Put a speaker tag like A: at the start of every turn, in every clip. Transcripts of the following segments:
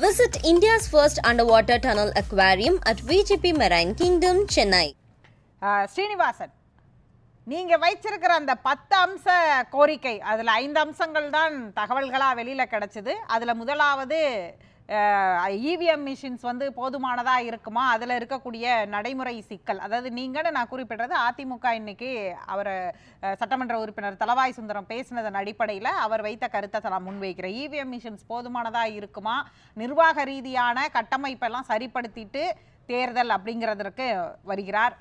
A: Visit India's first underwater tunnel aquarium at VGP Marine Kingdom, Chennai.
B: Srinivasan நீங்கள் வைச்சிருக்கிற அந்த பத்து அம்ச கோரிக்கை அதில் ஐந்து அம்சங்கள் தான் தகவல்களாக வெளியில் கிடச்சிது அதில் முதலாவது இவிஎம் மிஷின்ஸ் வந்து போதுமானதாக இருக்குமா? அதில் இருக்கக்கூடிய நடைமுறை சிக்கல். அதாவது நீங்கன்னு நான் குறிப்பிடுறது அதிமுக இன்னைக்கு அவர் சட்டமன்ற உறுப்பினர் தலவாய் சுந்தரம் பேசினதன் அடிப்படையில் அவர் வைத்த கருத்தை நான் முன்வைக்கிறேன். இவிஎம் மிஷின்ஸ் போதுமானதாக இருக்குமா? நிர்வாக ரீதியான கட்டமைப்பெல்லாம் சரிப்படுத்திட்டு தேர்தல் அப்படிங்கிறதற்கு வருகிறார்.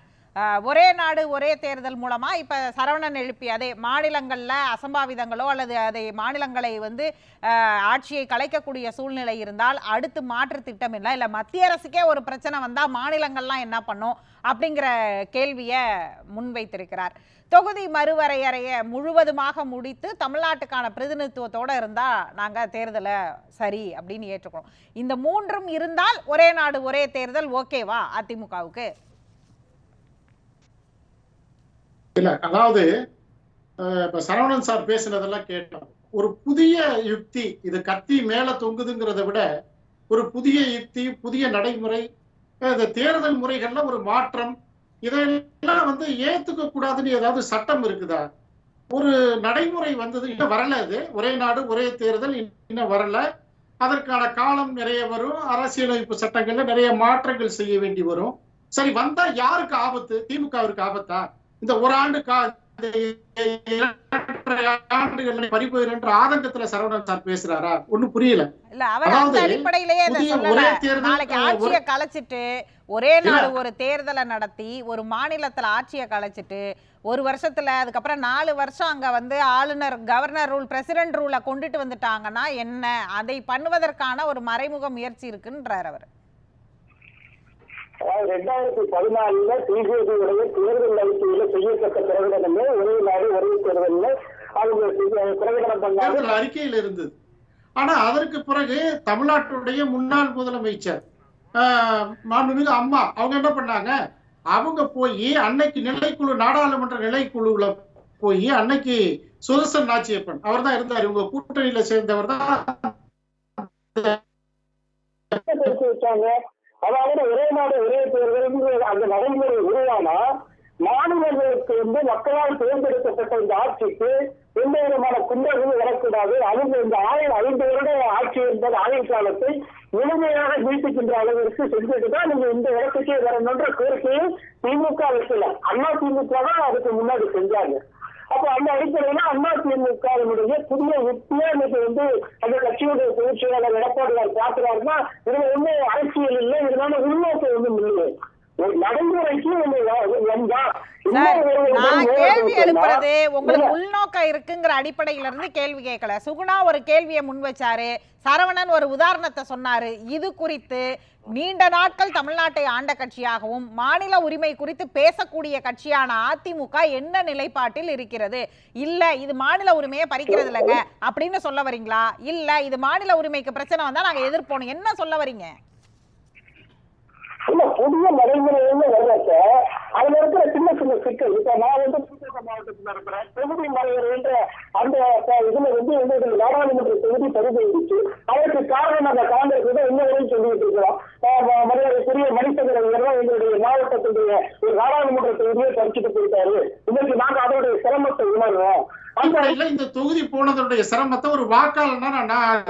B: ஒரே நாடு ஒரே தேர்தல் மூலமா இப்ப சரவணன் எழுப்பி அதே மாநிலங்கள்ல அசம்பாவிதங்களோ அல்லது அதை மாநிலங்களை வந்து ஆட்சியை கலைக்கக்கூடிய சூழ்நிலை இருந்தால் அடுத்து மாற்று திட்டம் இல்லை இல்ல மத்திய அரசுக்கே ஒரு பிரச்சனை வந்தா மாநிலங்கள்லாம் என்ன பண்ணும்? அப்படிங்கிற கேள்வியை முன்வைத்திருக்கிறார். தொகுதி மறுவரையறையை முழுவதுமாக முடித்து தமிழ்நாட்டுக்கான பிரதிநிதித்துவத்தோட இருந்தா நாங்க தேர்தலை சரி அப்படின்னு ஏற்றுக்கிறோம். இந்த மூன்றும் இருந்தால் ஒரே நாடு ஒரே தேர்தல் ஓகேவா அதிமுகவுக்கு?
C: இல்ல அதாவது இப்போ இப்ப சரவணன் சார் பேசினதெல்லாம் கேட்டோம். ஒரு புதிய யுக்தி இது கத்தி மேல தொங்குதுங்கிறத விட ஒரு புதிய யுக்தி புதிய நடைமுறை இந்த தேர்தல் முறைகள்ல ஒரு மாற்றம் இதெல்லாம் வந்து ஏத்துக்க கூடாதுன்னு ஏதாவது சட்டம் இருக்குதா? ஒரு நடைமுறை வந்தது இன்னும் வரல அது. ஒரே நாடு ஒரே தேர்தல் இன்னும் வரல. அதற்கான காலம் நிறைய வரும். அரசியலமைப்பு சட்டங்கள்ல நிறைய மாற்றங்கள் செய்ய வேண்டி வரும். சரி வந்தா யாருக்கு ஆபத்து? திமுகவிற்கு ஆபத்தா? இந்த ஒரு ஆண்டு கா இந்த இரண்டரை ஆண்டுகள் பறிபோயிரு என்ற ஆதங்கத்துல சரவணன் சார் பேசுறாரா? ஒண்ணும் புரியல.
B: இல்ல அவர் அந்த
C: அதாவது
B: அடிப்படையிலேயே அதை
C: புதிய
B: சொல்லல.
C: ஒரே தேர்தல்,
B: நாளைக்கு
C: அஹ்,
B: ஆட்சியை கலைச்சிட்டு ஒரே
C: இல்ல.
B: நாடு ஒரு தேர்தலை நடத்தி ஒரு மாநிலத்துல ஆட்சியை கலைச்சிட்டு ஒரு வருஷத்துல அதுக்கப்புறம் நாலு வருஷம் அங்க வந்து ஆளுநர் கவர்னர் ரூல் பிரசிடென்ட் ரூலை கொண்டுட்டு வந்துட்டாங்கன்னா என்ன? அதை பண்ணுவதற்கான ஒரு மறைமுக முயற்சி இருக்குன்றார் அவர்.
D: அதாவது ரெண்டாயிரத்தி பதினாலுல பிஜேபியுடைய தேர்தல் அறிக்கையில செய்யப்பட்ட பிரகடனமே ஒரே நாடு ஒரே தேர்தல்ல அவங்க பிரகடனம் பண்ணாங்க.
C: அறிக்கையில் இருந்தது. ஆனா அதற்கு பிறகு தமிழ்நாட்டுடைய முன்னாள் முதலமைச்சர் மாண்புமிகு அம்மா அவங்க என்ன பண்ணாங்க? அவங்க போய் அன்னைக்கு நிலைக்குழு நாடாளுமன்ற நிலைக்குழுவுல போய் அன்னைக்கு சுதர்சன் நாச்சியப்பன் அவர் தான் இருந்தார். இவங்க கூட்டணியில சேர்ந்தவர் தான்.
D: அதாவது ஒரே நாடு ஒரே தேர்தல் அந்த நடைமுறை உருவானா? மாநிலங்களுக்கு வந்து மக்களால் தேர்ந்தெடுக்கப்பட்ட இந்த ஆட்சிக்கு எந்த விதமான குண்டர்களும் வரக்கூடாது. அவங்க இந்த ஆயுள் ஐந்து வருட ஆட்சி என்பது ஆயுள் காலத்தை முழுமையாக நீட்டிக்கின்ற அளவிற்கு செஞ்சுட்டு தான் நீங்க இந்த இடத்துக்கே வரணுன்ற கோரிக்கையை திமுக வைக்கல. அண்ணா திமுக தான் அதுக்கு முன்னாடி செஞ்சாங்க. அப்ப அந்த அடிப்படையில அண்ணா திமுகவினுடைய புதிய உத்தியா இன்னைக்கு வந்து அந்த கட்சியுடைய பொதுச் செயலாளர் எடப்பாடியார் பார்க்கிறாருன்னா இதுல வந்து அரசியல் இல்லை இதனால உள்நோக்கம் ஒன்றும் இல்லை.
B: நான் கேள்வி எழுப்புறது உங்களுக்கு உள்நோக்கம் இருக்குங்கிற அடிப்படையில இருந்து கேள்வி கேட்கல. சுகுணா ஒரு கேள்வியை முன் வச்சாரு. சரவணன் ஒரு உதாரணத்தை சொன்னாரு. இது குறித்து நீண்ட நாட்கள் தமிழ்நாட்டை ஆண்ட கட்சியாகவும் மாநில உரிமை குறித்து பேசக்கூடிய கட்சியான அதிமுக என்ன நிலைப்பாட்டில் இருக்கிறது? இல்ல இது மாநில உரிமையை பறிக்கிறது இல்லைங்க அப்படின்னு சொல்ல வரீங்களா? இல்ல இது மாநில உரிமைக்கு பிரச்சனை வந்தா நாங்க எதிர்ப்போம். என்ன சொல்ல வரீங்க?
D: புதிய நடைமுறையில வர்றப்ப அதுல இருக்கிற சின்ன சின்ன சிக்கல். இப்ப நான் வந்து புதுக்கோட்டை மாவட்டத்துல இருக்கிறேன். தொகுதி மலையர்ன்ற அந்த இதுல வந்து எங்களுக்கு நாடாளுமன்ற தொகுதி பரிந்துரைச்சு அதற்கு காரணம் அந்த காங்கிரஸ் தான் இன்ன வரையும் சொல்லிட்டு இருக்கிறோம். மரியாதைக்குரிய மணிசங்கர் தான் எங்களுடைய மாவட்டத்துடைய ஒரு நாடாளுமன்ற தொகுதியை பறிச்சுட்டு போயிட்டாரு. இன்னைக்கு நாங்க அதோடைய சிரமத்தை உணர்வோம் அந்த
C: இந்த தொகுதி போனதனுடைய சிரமத்தை ஒரு வாக்காளர் நான் நான்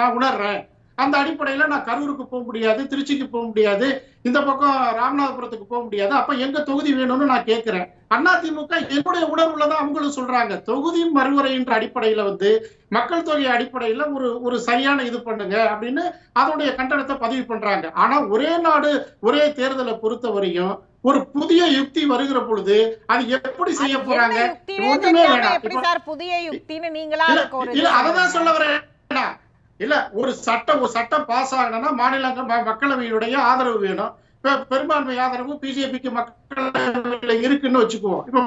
C: நான் உணர்றேன். அந்த அடிப்படையில நான் கரூருக்கு போக முடியாது திருச்சிக்கு போக முடியாது இந்த பக்கம் ராமநாதபுரத்துக்கு போக முடியாது. அப்ப எங்க தொகுதி வேணும்னு நான் கேட்கிறேன் அதிமுக என்னுடைய உணர்வுல தான் அவங்களும் சொல்றாங்க. தொகுதி மறுவரைன்ற அடிப்படையில வந்து மக்கள் தொகை அடிப்படையில ஒரு ஒரு சரியான இது பண்ணுங்க அப்படின்னு அதோடைய கண்டனத்தை பதிவு பண்றாங்க. ஆனா ஒரே நாடு ஒரே தேர்தலை பொறுத்தவரையும் ஒரு புதிய யுக்தி வருகிற பொழுது அது எப்படி செய்ய போறாங்க? ஒண்ணுமே வேணாம்.
B: புதிய யுக்தின்னு நீங்களா
C: அததான் சொல்ல? வரேன். இல்ல ஒரு சட்டம் ஒரு சட்டம் பாஸ் ஆகணும்னா மாநிலங்கள் மக்களவையுடைய ஆதரவு வேணும். இப்ப பெரும்பான்மை ஆதரவு பிஜேபிக்கு மக்களவையில இருக்குன்னு வச்சுக்குவோம். இப்ப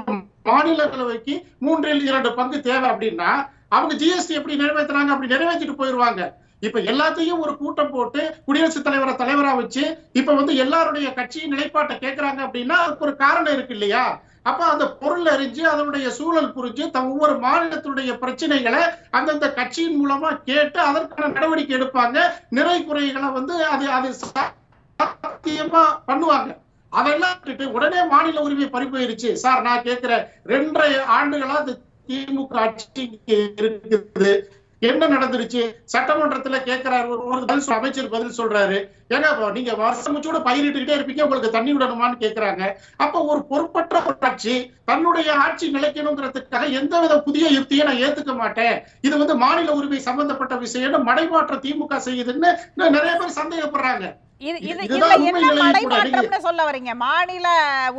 C: மாநிலங்களவைக்கு மூன்றில் இரண்டு பங்கு தேவை அப்படின்னா அவங்க ஜிஎஸ்டி எப்படி நிறைவேத்துறாங்க அப்படி நிறைவேற்றிட்டு போயிருவாங்க. இப்ப எல்லாத்தையும் ஒரு கூட்டம் போட்டு குடியரசுத் தலைவரை தலைவரா வச்சு இப்ப வந்து எல்லாருடைய கட்சியின் நிலைப்பாட்டை கேட்கறாங்க அப்படின்னா அதுக்கு ஒரு காரணம் இருக்கு இல்லையா? அப்ப அந்த பொருள் அறிஞ்சு அதனுடைய சூழல் புரிஞ்சு தம் ஒவ்வொரு மாநிலத்தினுடைய பிரச்சனைகளை அந்தந்த கட்சியின் மூலமா கேட்டு அதற்கான நடவடிக்கை எடுப்பாங்க. நிறை குறைகளை வந்து அது அது சாத்தியமா பண்ணுவாங்க. அதெல்லாம் விட்டுட்டு உடனே மாநில உரிமை பறிப்போயிருச்சு சார் நான் கேட்கிறேன் ரெண்டரை ஆண்டுகளா திமுக ஆட்சி இருக்குது. என்ன நடந்துருச்சு? சட்டமன்றத்துல கேட்கிறாரு ஒரு பதில் அமைச்சர் பதில் சொல்றாரு. அப்ப நீங்க வருஷம் முச்சூட பயிரிட்டுக்கிட்டே இருப்பீங்க உங்களுக்கு தண்ணி விடணுமான்னு கேக்குறாங்க. அப்ப ஒரு பொறுப்பற்ற ஒரு ஆட்சி தன்னுடைய ஆட்சி நிலைக்கணுங்கிறதுக்காக எந்தவித புதிய யுக்தியை நான் ஏத்துக்க மாட்டேன். இது வந்து மாநில உரிமை சம்பந்தப்பட்ட விஷயம் மடைமாற்ற திமுக செய்யுதுன்னு நிறைய பேர் சந்தேகப்படுறாங்க. கூட.
B: சொல்ல வரீங்க? மாநில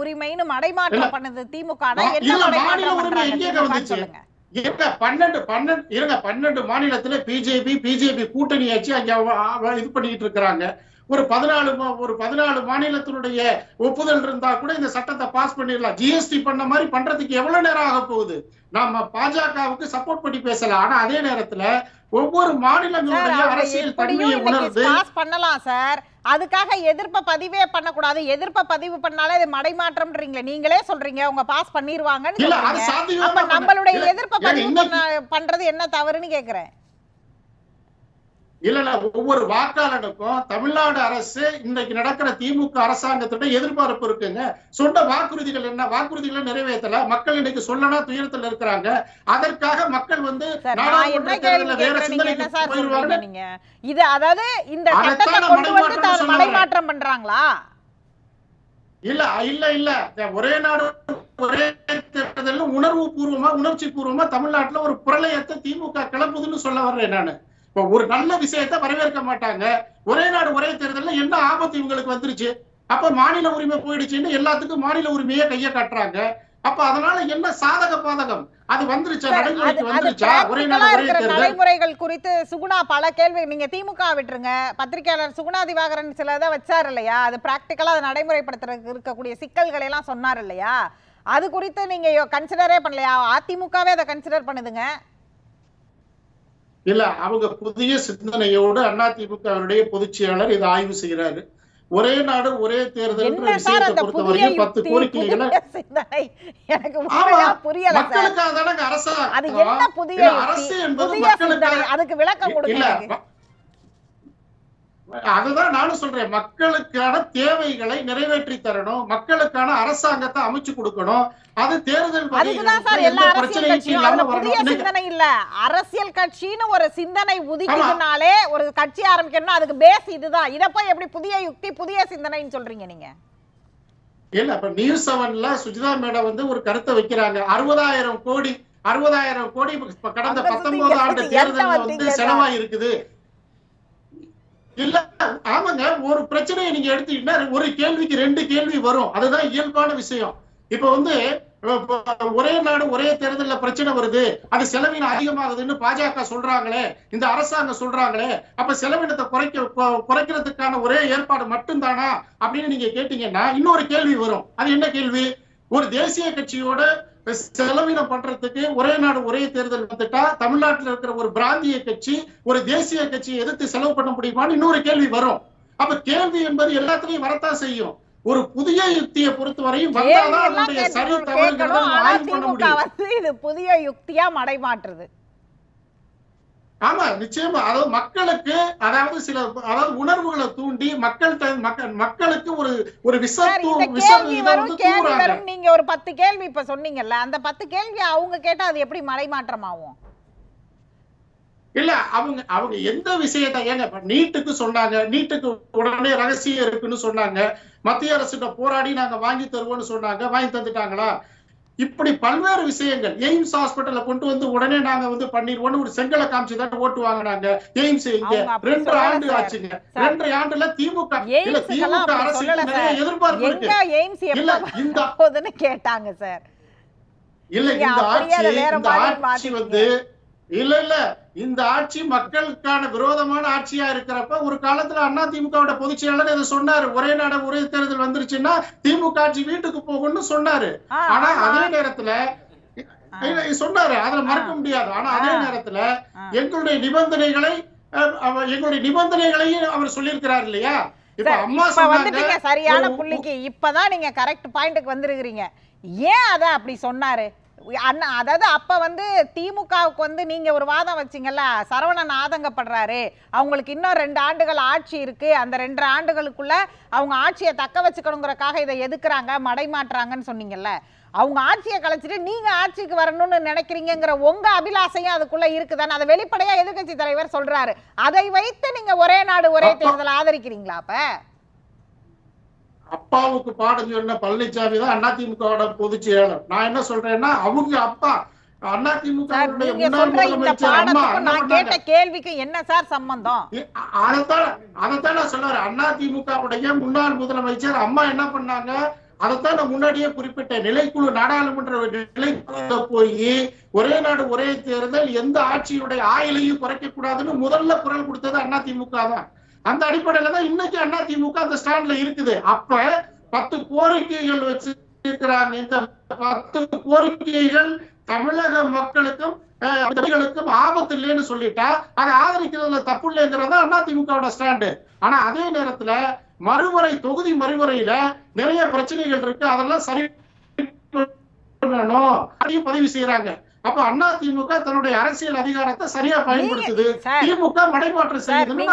B: உரிமைன்னு மடைமாற்றம். பண்ணது திமுக என்ன மடைமாற்றம்? சொல்லுங்க.
C: இருங்க பன்னெண்டு பன்னெண்டு இருங்க பன்னெண்டு மாநிலத்துல பிஜேபி பிஜேபி கூட்டணி ஆச்சு அங்க இது பண்ணிட்டு இருக்கிறாங்க. ஒரு பதினாலு ஒரு பதினாலு மாநிலத்தினுடைய ஒப்புதல் இருந்தா கூட இந்த சட்டத்தை பாஸ் பண்ணிடலாம். ஜிஎஸ்டி பண்ண மாதிரி பண்றதுக்கு எவ்வளவு நேரம் ஆக போகுது? நாம பாஜகவுக்கு சப்போர்ட் பண்ணி பேசலாம். ஆனா அதே நேரத்துல ஒவ்வொரு மாநிலங்களுடைய அரசியல் தன்மையை உணர்ந்து
B: பாஸ் பண்ணலாம் சார். அதுக்காக எதிர்ப்ப பதிவே பண்ணக்கூடாது. எதிர்ப்ப பதிவு பண்ணாலே இது மடைமாற்றம்ன்றீங்களே. நீங்களே சொல்றீங்க அவங்க பாஸ்
C: அது
B: அப்ப நம்மளுடைய எதிர்ப்ப பதிவு பண்றது என்ன தவறுன்னு கேக்குறேன்.
C: இல்ல இல்ல ஒவ்வொரு வாக்காளனுக்கும் தமிழ்நாடு அரசு இன்னைக்கு நடக்கிற திமுக அரசாங்கத்தோட எதிர்பார்ப்பு இருக்குங்க. சொன்ன வாக்குறுதிகள் என்ன? வாக்குறுதிகளை நிறைவேற்றல. மக்கள் இன்னைக்கு சொல்லனா துயரத்துல இருக்கிறாங்க. அதற்காக மக்கள் வந்து
B: இது அதாவது இந்த மடைமாற்றம் பண்றாங்களா?
C: இல்ல இல்ல இல்ல. ஒரே நாடு ஒரே தேர்தல் உணர்வு பூர்வமா உணர்ச்சி பூர்வமா தமிழ்நாட்டுல ஒரு பிரளயத்தை திமுக கிளப்புதுன்னு சொல்ல வர்றேன் நானு. இப்ப ஒரு நல்ல விஷயத்தை வரவேற்க மாட்டாங்க. ஒரே நாடு ஒரே தேர்தல்ல என்ன ஆபத்து இவங்களுக்கு வந்துருச்சு? அப்ப மாநில உரிமை போயிடுச்சுன்னு எல்லாத்துக்கும் மாநில உரிமையை கைய காட்டுறாங்க. அப்ப அதனால என்ன சாதக பாதகம்? அது வந்துருச்சா? நடைமுறைக்கு வந்துருச்சா? ஒரே நாடு ஒரே தேர்தல்?
B: நடைமுறைகள் குறித்து சுகுணா பல கேள்வி நீங்க திமுக விட்டுருங்க. பத்திரிகையாளர் சுகுணா திவாகரன் சிலதை வச்சார் இல்லையா? அது பிராக்டிக்கலா அதை நடைமுறைப்படுத்துறதுக்கு இருக்கக்கூடிய சிக்கல்களை எல்லாம் சொன்னார் இல்லையா? அது குறித்து நீங்க கன்சிடரே பண்ணலையா? அதிமுகவே அதை கன்சிடர் பண்ணுதுங்க.
C: இல்ல அவங்க புதிய சிந்தனையோடு அதிமுகவுடைய பொதுச் செயலாளர் இதை ஆய்வு செய்யறாரு ஒரே நாடு ஒரே தேர்தல் பத்து கோரிக்கைகளை மக்களுக்காக
B: யுக்தி?
C: அரசு என்பது மக்களுக்காக
B: அதுக்கு விளக்கம் கொடுங்க
C: அதுதான் நானும் சொல்றேன். மக்களுக்கான தேவைகளை நிறைவேற்றி தரணும். மக்களுக்கான அரசாங்கத்தை அமைச்சு கொடுக்கணும். அது தேர்தல்
B: இல்ல. அரசியல் கட்சின்னு ஒரு சிந்தனை உதிக்குதுனாலே ஒரு கட்சி ஆரம்பிக்கணும்னா அதுக்கு பேஸ் இதுதான். இத போய் எப்படி புதிய யுக்தி புதிய சிந்தனைன்னு சொல்றீங்க நீங்க?
C: இல்ல இப்ப நியூஸ் செவன்ல சுஜிதா மேடம் வந்து ஒரு கருத்தை வைக்கிறாங்க. அறுபதாயிரம் கோடி அறுபதாயிரம் கோடி கடந்த பத்தொன்பது ஆண்டு
B: எங்க
C: தேர்தல்ல வந்து
B: வந்தீங்க
C: செலவா இருக்குது. இல்ல ஆமாங்க ஒரு பிரச்சனையை நீங்க எடுத்தீங்கன்னா ஒரு கேள்விக்கு ரெண்டு கேள்வி வரும். அதுதான் இயல்பான விஷயம். இப்ப வந்து ஒரே நாடு ஒரே தேர்தல்ல பிரச்சனை வருது. அது செலவினம் அதிகமாகுதுன்னு பாஜக சொல்றாங்களே இந்த அரசாங்கம் சொல்றாங்களே அப்ப செலவினத்தை குறைக்க குறைக்கிறதுக்கான ஒரே ஏற்பாடு மட்டும்தானா அப்படின்னு நீங்க கேட்டீங்கன்னா இன்னொரு கேள்வி வரும். அது என்ன கேள்வி? ஒரு தேசிய கட்சியோட செலவினம் பண்றதுக்கு ஒரே நாடு ஒரே தேர்தல் வந்துட்டா தமிழ்நாட்டுல இருக்கிற ஒரு பிராந்திய கட்சி ஒரு தேசிய கட்சியை எதிர்த்து செலவு பண்ண முடியுமான்னு இன்னொரு கேள்வி வரும். அப்ப கேள்வி என்பது எல்லாத்துலயும் வரத்தான் செய்யும். ஒரு புதிய யுக்தியை பொறுத்தவரையும் வந்தாதான் அதனுடைய சரி
B: ஆனா
C: ஆய்வு பண்ண முடியும்.
B: இது புதிய யுக்தியா மடைமாற்றுது.
C: ஆமா நிச்சயமா. அதாவது மக்களுக்கு அதாவது சில அதாவது உணர்வுகளை தூண்டி மக்கள் மக்கள் மக்களுக்கு ஒரு ஒரு
B: சார்
C: விசத்து
B: இந்த
C: விச
B: கேள்வி
C: இதை
B: வரும்
C: வந்து
B: கேள்வி
C: தூண்டுறாங்க.
B: வரும். நீங்க ஒரு பத்து கேள்வி இப்ப சொன்னீங்கல்ல அந்த பத்து கேள்வி அவங்க கேட்டா அது எப்படி மடைமாற்றம் ஆகும்
C: இல்ல அவங்க அவங்க எந்த விஷயத்தை ஏங்க நீட்டுக்கு சொன்னாங்க நீட்டுக்கு உடனே ரகசியம் இருக்குன்னு சொன்னாங்க மத்திய அரசுகிட்ட போராடி நாங்க வாங்கி தருவோம்னு சொன்னாங்க வாங்கி தந்துட்டாங்களா? இப்படி பல்வேறு விஷயங்கள் எய்ம்ஸ் ஹாஸ்பிட்டல்ல கொண்டு வந்து உடனே நாங்க வந்து பண்ணிடுவோம்னு ஒரு செங்கலை காமிச்சு தான் ஓட்டு வாங்கினாங்க எய்ம்ஸ் இங்க ரெண்டு ஆண்டு. ஆச்சுங்க. ரெண்டு ஆண்டுல திமுக இல்ல திமுக
B: சார்.
C: எதிர்பார்ப்பு இருக்கு இல்ல இந்த
B: கேட்டாங்க சார்
C: இல்ல இந்த ஆட்சி இந்த ஆட்சி. வந்து இல்ல இல்ல. இந்த ஆட்சி மக்களுக்கான விரோதமான ஆட்சியா இருக்கிறப்ப ஒரு காலத்துல அண்ணா திமுகவோட பொதுச் செயலாளர் இதை சொன்னாரு. ஒரே நாடு ஒரே தேர்தல் வந்துருச்சுன்னா திமுக ஆட்சி வீட்டுக்கு போகும்னு சொன்னாரு. ஆனா. அதே நேரத்துல சொன்னாரு. அதுல மறக்க முடியாது. ஆனா அதே. நேரத்துல. எங்களுடைய நிபந்தனைகளை எங்களுடைய நிபந்தனைகளையும் அவர் சொல்லியிருக்கிறார் இல்லையா? இப்ப
B: வந்துட்டீங்க சரியான புள்ளிக்கு. இப்பதான் நீங்க கரெக்ட் பாயிண்ட்க்கு வந்திருக்கிறீங்க. ஏன் அதை அப்படி சொன்னாரு? அண்ணா அதாவது அப்ப வந்து திமுகவுக்கு வந்து நீங்க ஒரு வாதம் வச்சீங்கல்ல சரவணன் ஆதங்கப்படுறாரு. அவங்களுக்கு இன்னும் ரெண்டு ஆண்டுகள் ஆட்சி இருக்கு. அந்த ரெண்டு ஆண்டுகளுக்குள்ள அவங்க ஆட்சியை தக்க வச்சுக்கணுங்கிறக்காக இதை எதுக்குறாங்க? மடைமாட்டுறாங்கன்னு சொன்னீங்கல்ல. அவங்க ஆட்சியை கலைச்சிட்டு நீங்க ஆட்சிக்கு வரணும்னு நினைக்கிறீங்கங்கிற உங்க அபிலாசையும் அதுக்குள்ள இருக்குதானே? அதை வெளிப்படையா எதிர்க்கட்சி தலைவர் சொல்றாரு. அதை வைத்து நீங்க ஒரே நாடு ஒரே தேர்தல் ஆதரிக்கிறீங்களா அப்ப?
C: அப்பாவுக்கு பாடம் சொன்ன பழனிசாமி தான் அதிமுகவோட பொதுச் செயலாளர் நான் என்ன சொல்றேன்னா அவங்க அப்பா
B: என்ன சார் சம்பந்தம்?
C: அதிமுகவுடைய முன்னாள் முதலமைச்சர் அம்மா என்ன பண்ணாங்க? அதைத்தான் நான் முன்னாடியே குறிப்பிட்டேன் நிலைக்குழு நாடாளுமன்ற நிலைக்குழு போய் ஒரே நாடு ஒரே தேர்தல் எந்த ஆட்சியுடைய ஆயுளையும் குறைக்க கூடாதுன்னு முதல்ல குரல் கொடுத்தது அதிமுக தான் அந்த அடிப்படையில தான் இன்னைக்கு அண்ணா திமுக அந்த ஸ்டாண்ட்ல இருக்குது. அப்ப பத்து கோரிக்கைகள் வச்சு இருக்கிறாங்க இந்த பத்து கோரிக்கைகள் தமிழக மக்களுக்கும் மக்களுக்கும் ஆபத்து இல்லைன்னு சொல்லிட்டா அதை ஆதரிக்கிறதுல தப்பு இல்லைங்கிறது அதிமுகவோட ஸ்டாண்டு. ஆனா அதே நேரத்துல மறுமுறை தொகுதி மறுமுறையில நிறைய பிரச்சனைகள் இருக்கு. அதெல்லாம் சரி பண்ணணும் அதையும் பதிவு செய்யறாங்க அப்ப அண்ணா திமுக தன்னுடைய அரசியல் அதிகாரத்தை சரியா பயன்படுத்துது. திமுக மடைமாற்றம்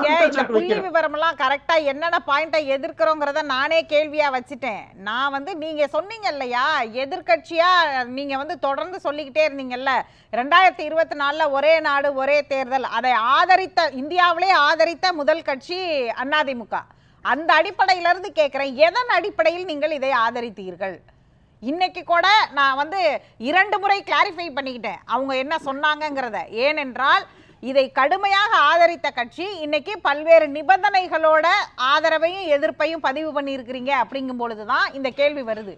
C: குற்றச்சாட்டு
B: புள்ளி விவரம் எல்லாம் கரெக்டா என்னென்ன பாயிண்ட்டை எதிர்க்கிறோங்கிறத நானே கேள்வியா வச்சுட்டேன். நான் வந்து நீங்க சொன்னீங்க இல்லையா எதிர்க்கட்சியா? நீங்க வந்து தொடர்ந்து சொல்லிக்கிட்டே இருந்தீங்கல்ல. ரெண்டாயிரத்தி இருபத்தி நாலுல ஒரே நாடு ஒரே தேர்தல். அதை ஆதரித்த இந்தியாவிலே ஆதரித்த முதல் கட்சி அதிமுக அந்த அடிப்படையில இருந்து கேட்கிறேன் எதன் அடிப்படையில் நீங்கள் இதை ஆதரித்தீர்கள்? இன்னைக்கு கூட நான் வந்து இரண்டு முறை கிளாரிஃபை பண்ணிக்கிட்டேன். அவங்க என்ன சொன்னாங்கங்கிறத. ஏனென்றால் இதை கடுமையாக ஆதரித்த கட்சி இன்னைக்கு பல்வேறு நிபந்தனைகளோட ஆதரவையும் எதிர்ப்பையும் பதிவு பண்ணியிருக்கிறீங்க அப்படிங்கும் பொழுது தான் இந்த கேள்வி வருது.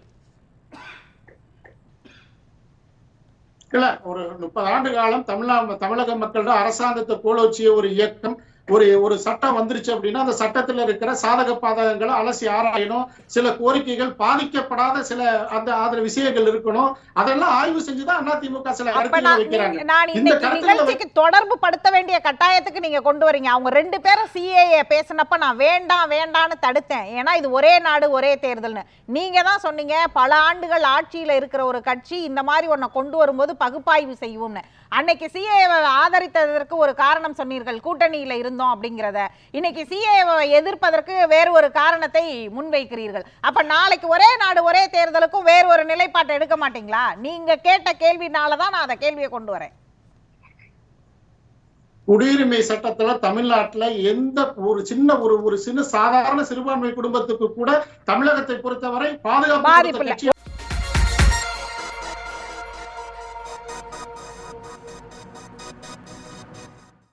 C: ஒரு முப்பது ஆண்டு காலம் தமிழ்நா தமிழக மக்களோட அரசாங்கத்தை கோலோச்சிய ஒரு இயக்கம் ஒரு ஒரு சட்டம் வந்துருச்சு அப்படின்னா அந்த சட்டத்துல இருக்கிற சாதக பாதகங்களை அலசி ஆராயணும். சில கோரிக்கைகள் பாதிக்கப்படாத சில அந்த அதுல விஷயங்கள் இருக்கணும். அதெல்லாம் ஆய்வு செஞ்சுதான் அதிமுக சில
B: நிகழ்ச்சிக்கு தொடர்பு படுத்த வேண்டிய கட்டாயத்துக்கு நீங்க கொண்டு வரீங்க. அவங்க ரெண்டு பேரும் சிஏஏ பேசினப்ப நான் வேண்டாம் வேண்டான்னு தடுத்தேன். ஏன்னா இது ஒரே நாடு ஒரே தேர்தல்னு. நீங்க தான் சொன்னீங்க பல ஆண்டுகள் ஆட்சியில இருக்கிற ஒரு கட்சி இந்த மாதிரி ஒன்றை கொண்டு வரும்போது பகுப்பாய்வு செய்யும்னு அன்னைக்கு சிஏ ஆதரித்ததற்கு ஒரு காரணம் சொன்னீர்கள். கூட்டணியில இருந்தோம் அப்படிங்கிறத. இன்னைக்கு சிஏ எதிர்ப்பதற்கு வேறு ஒரு காரணத்தை முன்வைக்கிறீர்கள். அப்ப நாளைக்கு ஒரே நாடு ஒரே தேர்தலுக்கும் வேறு ஒரு நிலைப்பாட்டை எடுக்க மாட்டீங்களா? நீங்க கேட்ட கேள்வினால தான் நான் அந்த கேள்வியை கொண்டு வரேன்.
C: குடியுரிமை சட்டத்துல தமிழ்நாட்டுல எந்த ஒரு சின்ன ஒரு ஒரு சின்ன சாதாரண சிறுபான்மை குடும்பத்துக்கு கூட தமிழகத்தை பொறுத்தவரை பாதுகாப்பு